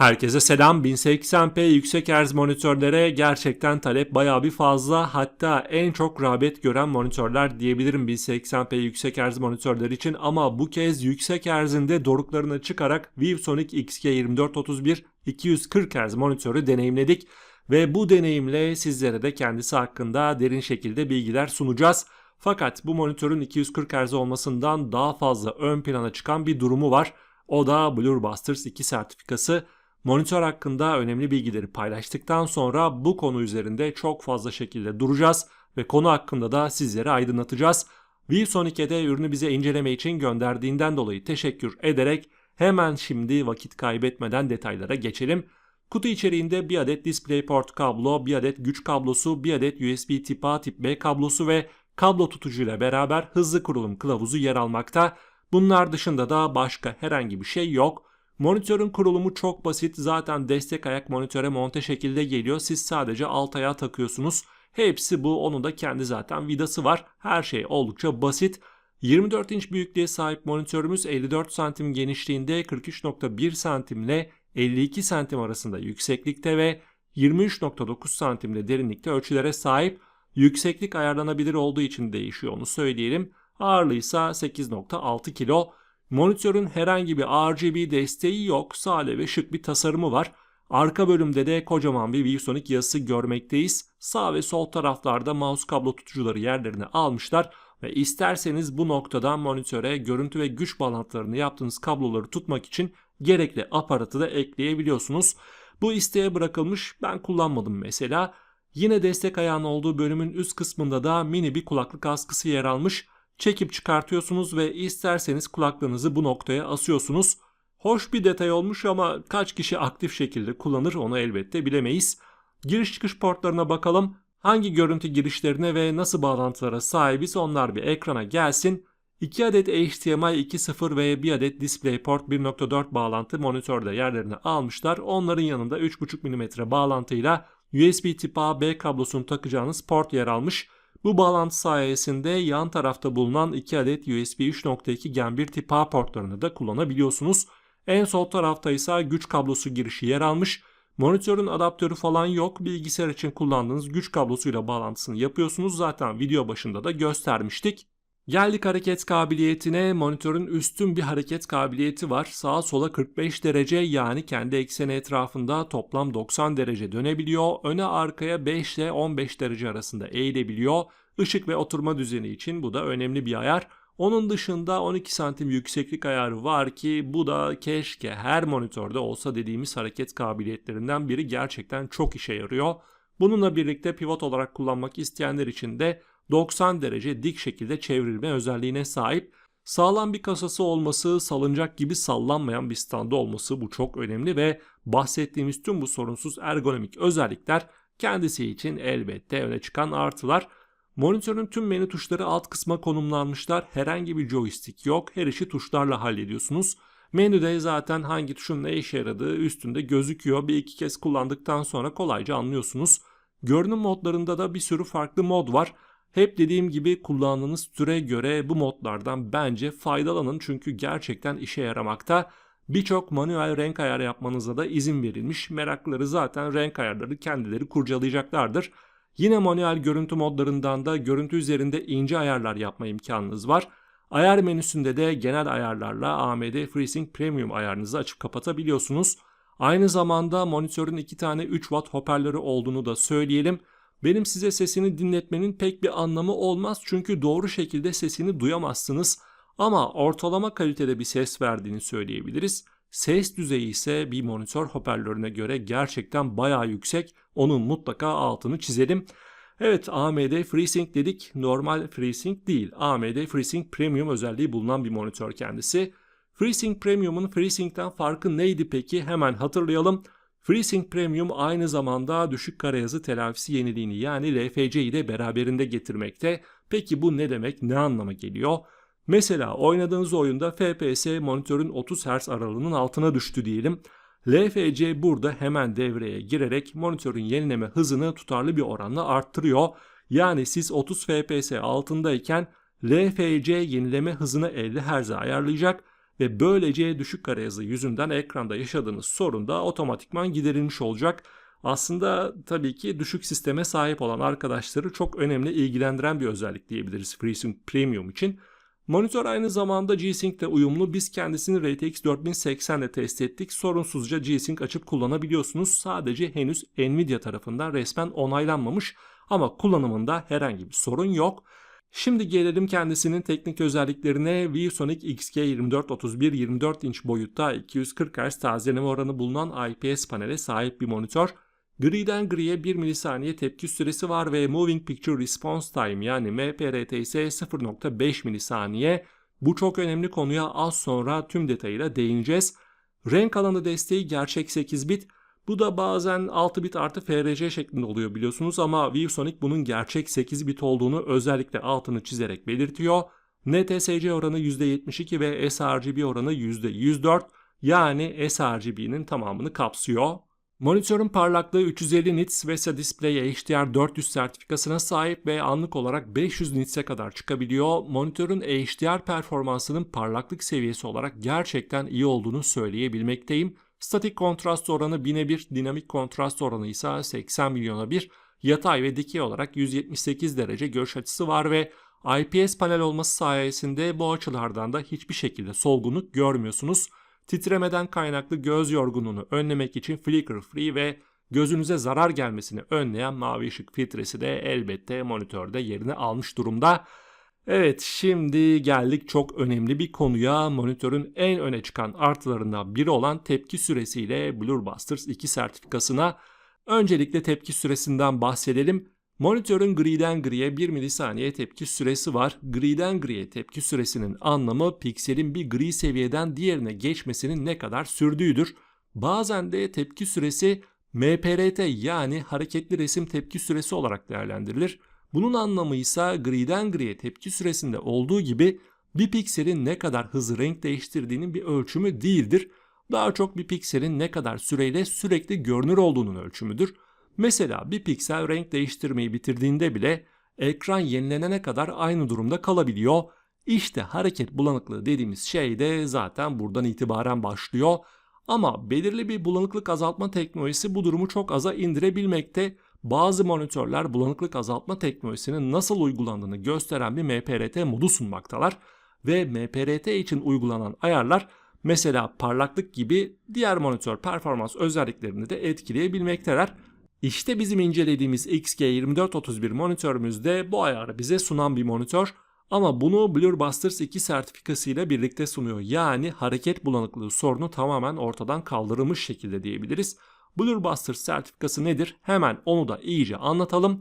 Herkese selam. 1080p yüksek hertz monitörlere gerçekten talep bayağı bir fazla. Hatta en çok rağbet gören monitörler diyebilirim 1080p yüksek hertz monitörler için. Ama bu kez yüksek hertzinde doruklarına çıkarak ViewSonic XG2431 240 Hz monitörü deneyimledik. Ve bu deneyimle sizlere de kendisi hakkında derin şekilde bilgiler sunacağız. Fakat bu monitörün 240 Hz olmasından daha fazla ön plana çıkan bir durumu var. O da Blurbusters 2 sertifikası. Monitör hakkında önemli bilgileri paylaştıktan sonra bu konu üzerinde çok fazla şekilde duracağız ve konu hakkında da sizlere aydınlatacağız. ViewSonic'e ürünü bize inceleme için gönderdiğinden dolayı teşekkür ederek hemen şimdi vakit kaybetmeden detaylara geçelim. Kutu içeriğinde bir adet DisplayPort kablo, bir adet güç kablosu, bir adet USB tip A tip B kablosu ve kablo tutucuyla beraber hızlı kurulum kılavuzu yer almakta. Bunlar dışında da başka herhangi bir şey yok. Monitörün kurulumu çok basit. Zaten destek ayak monitöre monte şekilde geliyor. Siz sadece alt ayağı takıyorsunuz. Hepsi bu. Onun da kendi zaten vidası var. Her şey oldukça basit. 24 inç büyüklüğe sahip monitörümüz 54 santim genişliğinde 43.1 santim ile 52 santim arasında yükseklikte ve 23.9 santimde derinlikte ölçülere sahip. Yükseklik ayarlanabilir olduğu için değişiyor onu söyleyelim. Ağırlığı ise 8.6 kilo. Monitörün herhangi bir RGB desteği yok. Sade ve şık bir tasarımı var. Arka bölümde de kocaman bir ViewSonic yazısı görmekteyiz. Sağ ve sol taraflarda mouse kablo tutucuları yerlerini almışlar ve isterseniz bu noktadan monitöre görüntü ve güç bağlantılarını yaptığınız kabloları tutmak için gerekli aparatı da ekleyebiliyorsunuz. Bu isteğe bırakılmış ben kullanmadım mesela. Yine destek ayağının olduğu bölümün üst kısmında da mini bir kulaklık askısı yer almış çekip çıkartıyorsunuz ve isterseniz kulaklığınızı bu noktaya asıyorsunuz. Hoş bir detay olmuş ama kaç kişi aktif şekilde kullanır onu elbette bilemeyiz. Giriş çıkış portlarına bakalım. Hangi görüntü girişlerine ve nasıl bağlantılara sahibiz onlar bir ekrana gelsin. 2 adet HDMI 2.0 ve 1 adet DisplayPort 1.4 bağlantı monitörde yerlerini almışlar. Onların yanında 3.5 mm bağlantıyla USB tip A B kablosunu takacağınız port yer almış. Bu bağlantı sayesinde yan tarafta bulunan 2 adet USB 3.2 Gen 1 tip A portlarını da kullanabiliyorsunuz. En sol tarafta ise güç kablosu girişi yer almış. Monitörün adaptörü falan yok. Bilgisayar için kullandığınız güç kablosuyla bağlantısını yapıyorsunuz. Zaten video başında da göstermiştik. Geldik hareket kabiliyetine. Monitörün üstün bir hareket kabiliyeti var. Sağa sola 45 derece yani kendi ekseni etrafında toplam 90 derece dönebiliyor. Öne arkaya 5 ile 15 derece arasında eğilebiliyor. Işık ve oturma düzeni için bu da önemli bir ayar. Onun dışında 12 santim yükseklik ayarı var ki bu da keşke her monitörde olsa dediğimiz hareket kabiliyetlerinden biri gerçekten çok işe yarıyor. Bununla birlikte pivot olarak kullanmak isteyenler için de 90 derece dik şekilde çevrilme özelliğine sahip. Sağlam bir kasası olması, salıncak gibi sallanmayan bir standı olması bu çok önemli ve bahsettiğimiz tüm bu sorunsuz ergonomik özellikler kendisi için elbette öne çıkan artılar. Monitörün tüm menü tuşları alt kısma konumlanmışlar. Herhangi bir joystick yok. Her işi tuşlarla hallediyorsunuz. Menüde zaten hangi tuşun ne işe yaradığı üstünde gözüküyor. Bir iki kez kullandıktan sonra kolayca anlıyorsunuz. Görünüm modlarında da bir sürü farklı mod var. Hep dediğim gibi kullandığınız türe göre bu modlardan bence faydalanın çünkü gerçekten işe yaramakta. Birçok manuel renk ayarı yapmanıza da izin verilmiş. Merakları zaten renk ayarları kendileri kurcalayacaklardır. Yine manuel görüntü modlarından da görüntü üzerinde ince ayarlar yapma imkanınız var. Ayar menüsünde de genel ayarlarla AMD FreeSync Premium ayarınızı açıp kapatabiliyorsunuz. Aynı zamanda monitörün iki tane 3 watt hoparlörü olduğunu da söyleyelim. Benim size sesini dinletmenin pek bir anlamı olmaz çünkü doğru şekilde sesini duyamazsınız. Ama ortalama kalitede bir ses verdiğini söyleyebiliriz. Ses düzeyi ise bir monitör hoparlörüne göre gerçekten bayağı yüksek. Onun mutlaka altını çizelim. Evet AMD FreeSync dedik. Normal FreeSync değil. AMD FreeSync Premium özelliği bulunan bir monitör kendisi. FreeSync Premium'un FreeSync'ten farkı neydi peki? Hemen hatırlayalım. FreeSync Premium aynı zamanda düşük karayazı telafisi yeniliğini yani LFC'yi de beraberinde getirmekte. Peki bu ne demek? Ne anlama geliyor? Mesela oynadığınız oyunda FPS monitörün 30 Hz aralığının altına düştü diyelim. LFC burada hemen devreye girerek monitörün yenileme hızını tutarlı bir oranla arttırıyor. Yani siz 30 FPS altındayken LFC yenileme hızını 50 Hz'e ayarlayacak ve böylece düşük kare hızı yüzünden ekranda yaşadığınız sorun da otomatikman giderilmiş olacak. Aslında tabii ki düşük sisteme sahip olan arkadaşları çok önemli ilgilendiren bir özellik diyebiliriz FreeSync Premium için. Monitör aynı zamanda G-Sync ile uyumlu. Biz kendisini RTX 4080 ile test ettik. Sorunsuzca G-Sync açıp kullanabiliyorsunuz. Sadece henüz Nvidia tarafından resmen onaylanmamış ama kullanımında herhangi bir sorun yok. Şimdi gelelim kendisinin teknik özelliklerine. ViewSonic XG2431 24 inç boyutta 240 Hz tazeleme oranı bulunan IPS panele sahip bir monitör. Griden griye 1 milisaniye tepki süresi var ve Moving Picture Response Time yani MPRT ise 0.5 milisaniye. Bu çok önemli konuya az sonra tüm detayıyla değineceğiz. Renk alanı desteği gerçek 8 bit. Bu da bazen 6 bit artı FRC şeklinde oluyor biliyorsunuz ama ViewSonic bunun gerçek 8 bit olduğunu özellikle altını çizerek belirtiyor. NTSC oranı %72 ve sRGB oranı %104 yani sRGB'nin tamamını kapsıyor. Monitörün parlaklığı 350 nits VESA Display HDR 400 sertifikasına sahip ve anlık olarak 500 nits'e kadar çıkabiliyor. Monitörün HDR performansının parlaklık seviyesi olarak gerçekten iyi olduğunu söyleyebilmekteyim. Statik kontrast oranı 1000'e 1, dinamik kontrast oranı ise 80 milyona 1. Yatay ve dikey olarak 178 derece görüş açısı var ve IPS panel olması sayesinde bu açılardan da hiçbir şekilde solgunluk görmüyorsunuz. Titremeden kaynaklı göz yorgunluğunu önlemek için flicker free ve gözünüze zarar gelmesini önleyen mavi ışık filtresi de elbette monitörde yerini almış durumda. Evet şimdi geldik çok önemli bir konuya. Monitörün en öne çıkan artılarından biri olan tepki süresiyle Blur Busters 2 sertifikasına. Öncelikle tepki süresinden bahsedelim. Monitörün griden griye 1 milisaniye tepki süresi var. Griden griye tepki süresinin anlamı pikselin bir gri seviyeden diğerine geçmesinin ne kadar sürdüğüdür. Bazen de tepki süresi MPRT yani hareketli resim tepki süresi olarak değerlendirilir. Bunun anlamı ise griden griye tepki süresinde olduğu gibi bir pikselin ne kadar hızlı renk değiştirdiğinin bir ölçümü değildir. Daha çok bir pikselin ne kadar süreyle sürekli görünür olduğunun ölçümüdür. Mesela bir piksel renk değiştirmeyi bitirdiğinde bile ekran yenilenene kadar aynı durumda kalabiliyor. İşte hareket bulanıklığı dediğimiz şey de zaten buradan itibaren başlıyor. Ama belirli bir bulanıklık azaltma teknolojisi bu durumu çok aza indirebilmekte. Bazı monitörler bulanıklık azaltma teknolojisinin nasıl uygulandığını gösteren bir MPRT modu sunmaktalar ve MPRT için uygulanan ayarlar mesela parlaklık gibi diğer monitör performans özelliklerini de etkileyebilmekteler. İşte bizim incelediğimiz XG2431 monitörümüzde bu ayarı bize sunan bir monitör ama bunu Blur Busters 2 sertifikasıyla birlikte sunuyor. Yani hareket bulanıklığı sorunu tamamen ortadan kaldırılmış şekilde diyebiliriz. Blur Busters sertifikası nedir? Hemen onu da iyice anlatalım.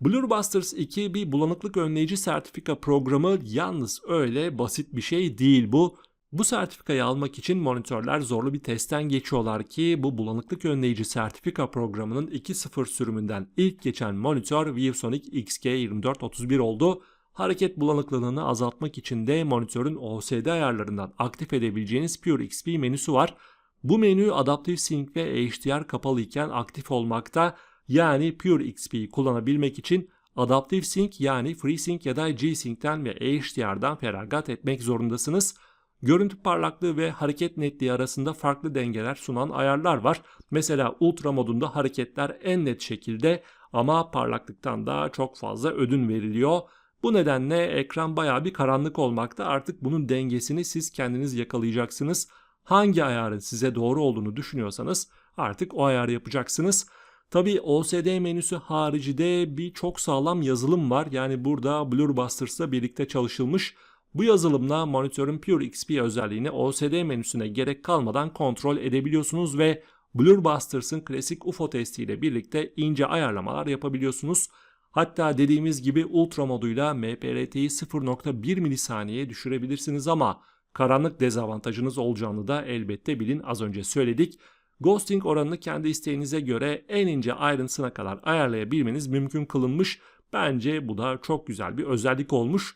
Blur Busters 2 bir bulanıklık önleyici sertifika programı yalnız öyle basit bir şey değil bu. Bu sertifikayı almak için monitörler zorlu bir testten geçiyorlar ki bu bulanıklık önleyici sertifika programının 2.0 sürümünden ilk geçen monitör ViewSonic XG2431 oldu. Hareket bulanıklığını azaltmak için de monitörün OSD ayarlarından aktif edebileceğiniz Pure XP menüsü var. Bu menü Adaptive Sync ve HDR kapalı iken aktif olmakta. Yani Pure XP'yi kullanabilmek için Adaptive Sync yani FreeSync ya da G-Sync'ten ve HDR'dan feragat etmek zorundasınız. Görüntü parlaklığı ve hareket netliği arasında farklı dengeler sunan ayarlar var. Mesela ultra modunda hareketler en net şekilde ama parlaklıktan da çok fazla ödün veriliyor. Bu nedenle ekran baya bir karanlık olmakta. Artık bunun dengesini siz kendiniz yakalayacaksınız. Hangi ayarın size doğru olduğunu düşünüyorsanız artık o ayarı yapacaksınız. Tabi OSD menüsü haricinde bir çok sağlam yazılım var. Yani burada Blur Busters'la birlikte çalışılmış. Bu yazılımla monitörün Pure XP özelliğini OSD menüsüne gerek kalmadan kontrol edebiliyorsunuz ve Blur Busters'ın klasik UFO testiyle birlikte ince ayarlamalar yapabiliyorsunuz. Hatta dediğimiz gibi ultra moduyla MPRT'yi 0.1 milisaniyeye düşürebilirsiniz ama karanlık dezavantajınız olacağını da elbette bilin az önce söyledik. Ghosting oranını kendi isteğinize göre en ince ayrıntısına kadar ayarlayabilmeniz mümkün kılınmış. Bence bu da çok güzel bir özellik olmuş.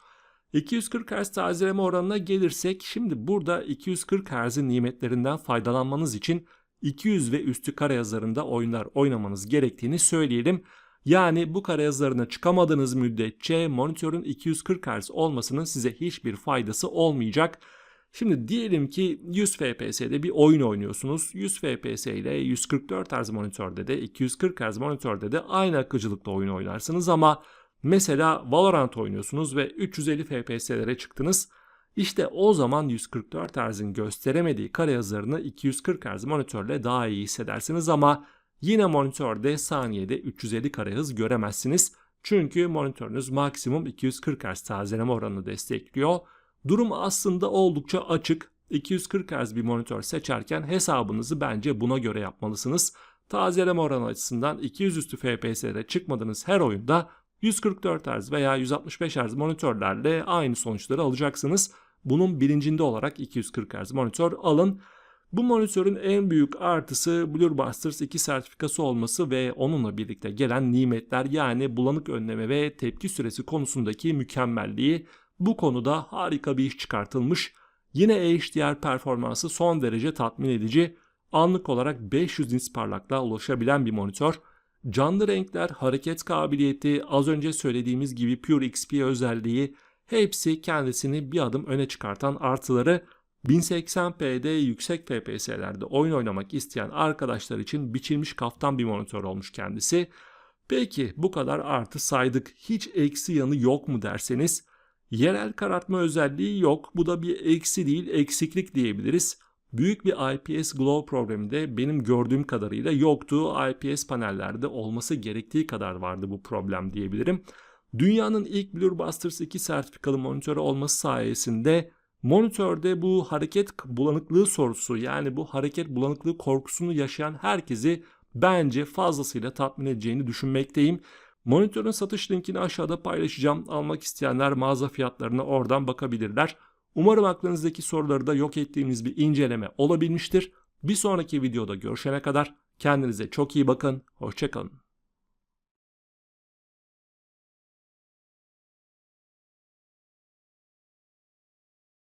240 Hz tazeleme oranına gelirsek şimdi burada 240 Hz'in nimetlerinden faydalanmanız için 200 ve üstü kare yazarında oyunlar oynamanız gerektiğini söyleyelim. Yani bu kare yazılarına çıkamadığınız müddetçe monitörün 240 Hz olmasının size hiçbir faydası olmayacak. Şimdi diyelim ki 100 FPS'de bir oyun oynuyorsunuz. 100 FPS ile 144 Hz monitörde de 240 Hz monitörde de aynı akıcılıkta oyun oynarsınız ama mesela Valorant oynuyorsunuz ve 350 FPS'lere çıktınız. İşte o zaman 144 Hz'in gösteremediği kare hızlarını 240 Hz monitörle daha iyi hissedersiniz ama yine monitörde saniyede 350 kare hız göremezsiniz. Çünkü monitörünüz maksimum 240 Hz tazeleme oranını destekliyor. Durum aslında oldukça açık. 240 Hz bir monitör seçerken hesabınızı bence buna göre yapmalısınız. Tazeleme oranı açısından 200 üstü FPS'lere çıkmadığınız her oyunda 144 Hz veya 165 Hz monitörlerle aynı sonuçları alacaksınız. Bunun bilincinde olarak 240 Hz monitör alın. Bu monitörün en büyük artısı Bluebusters 2 sertifikası olması ve onunla birlikte gelen nimetler yani bulanık önleme ve tepki süresi konusundaki mükemmelliği. Bu konuda harika bir iş çıkartılmış. Yine HDR performansı son derece tatmin edici. Anlık olarak 500 nits parlaklığa ulaşabilen bir monitör. Canlı renkler, hareket kabiliyeti, az önce söylediğimiz gibi Pure XP özelliği hepsi kendisini bir adım öne çıkartan artıları 1080p'de yüksek FPS'lerde oyun oynamak isteyen arkadaşlar için biçilmiş kaftan bir monitör olmuş kendisi. Peki bu kadar artı saydık hiç eksi yanı yok mu derseniz yerel karartma özelliği yok. Bu da bir eksi değil eksiklik diyebiliriz. Büyük bir IPS glow probleminde benim gördüğüm kadarıyla yoktu. IPS panellerde olması gerektiği kadar vardı bu problem diyebilirim. Dünyanın ilk Bluebusters 2 sertifikalı monitörü olması sayesinde monitörde bu hareket bulanıklığı sorusu yani bu hareket bulanıklığı korkusunu yaşayan herkesi bence fazlasıyla tatmin edeceğini düşünmekteyim. Monitörün satış linkini aşağıda paylaşacağım. Almak isteyenler mağaza fiyatlarına oradan bakabilirler. Umarım aklınızdaki soruları da yok ettiğimiz bir inceleme olabilmiştir. Bir sonraki videoda görüşene kadar kendinize çok iyi bakın. Hoşçakalın.